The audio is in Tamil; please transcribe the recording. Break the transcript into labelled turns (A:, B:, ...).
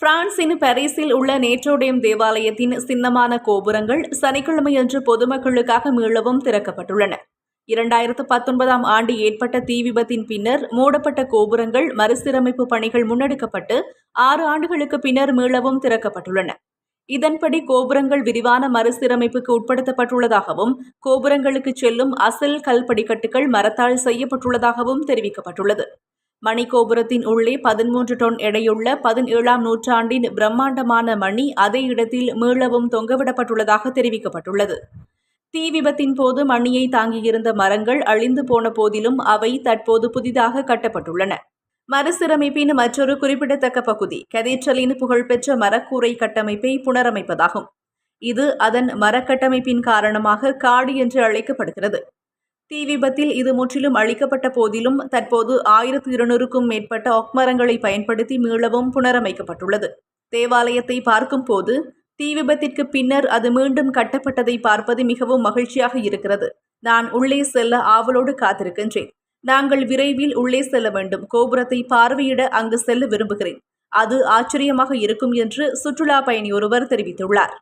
A: பிரான்சின் பாரிஸில் உள்ள நேற்றோடையம் தேவாலயத்தின் சின்னமான கோபுரங்கள் சனிக்கிழமையன்று பொதுமக்களுக்காக மீளவும் திறக்கப்பட்டுள்ளன. இரண்டாயிரத்து பத்தொன்பதாம் ஆண்டு ஏற்பட்ட தீ விபத்தின் பின்னர் மூடப்பட்ட கோபுரங்கள் மறுசீரமைப்பு பணிகள் முன்னெடுக்கப்பட்டு ஆறு ஆண்டுகளுக்கு பின்னர் மீளவும் திறக்கப்பட்டுள்ளன. இதன்படி கோபுரங்கள் விரிவான மறுசீரமைப்புக்கு உட்படுத்தப்பட்டுள்ளதாகவும் கோபுரங்களுக்கு செல்லும் அசல் கல் படிக்கட்டுகள் மரத்தால் செய்யப்பட்டுள்ளதாகவும் தெரிவிக்கப்பட்டுள்ளது. மணிகோபுரத்தின் உள்ளே பதிமூன்று டொன் எடையுள்ள பதினேழாம் நூற்றாண்டின் பிரம்மாண்டமான மணி அதே இடத்தில் மீளவும் தொங்கவிடப்பட்டுள்ளதாக தெரிவிக்கப்பட்டுள்ளது. தீ விபத்தின் போது மணியை தாங்கியிருந்த மரங்கள் அழிந்து போன போதிலும் அவை தற்போது புதிதாக கட்டப்பட்டுள்ளன. மறுசீரமைப்பின் மற்றொரு குறிப்பிடத்தக்க பகுதி கதீட்ரலின் புகழ்பெற்ற மரக்கூரை கட்டமைப்பை புனரமைப்பதாகும். இது அதன் மரக்கட்டமைப்பின் காரணமாக காடு என்று அழைக்கப்படுகிறது. தீ விபத்தில் இது முற்றிலும் அழிக்கப்பட்ட போதிலும் தற்போது ஆயிரத்து இருநூறுக்கும் மேற்பட்ட ஒக்மரங்களை பயன்படுத்தி மீளவும் புனரமைக்கப்பட்டுள்ளது. தேவாலயத்தை பார்க்கும் போது தீ விபத்திற்கு பின்னர் அது மீண்டும் கட்டப்பட்டதை பார்ப்பது மிகவும் மகிழ்ச்சியாக இருக்கிறது. நான் உள்ளே செல்ல ஆவலோடு காத்திருக்கின்றேன். நாங்கள் விரைவில் உள்ளே செல்ல வேண்டும். கோபுரத்தை பார்வையிட அங்கு செல்ல விரும்புகிறேன். அது ஆச்சரியமாக இருக்கும் என்று சுற்றுலா பயணி ஒருவர் தெரிவித்துள்ளார்.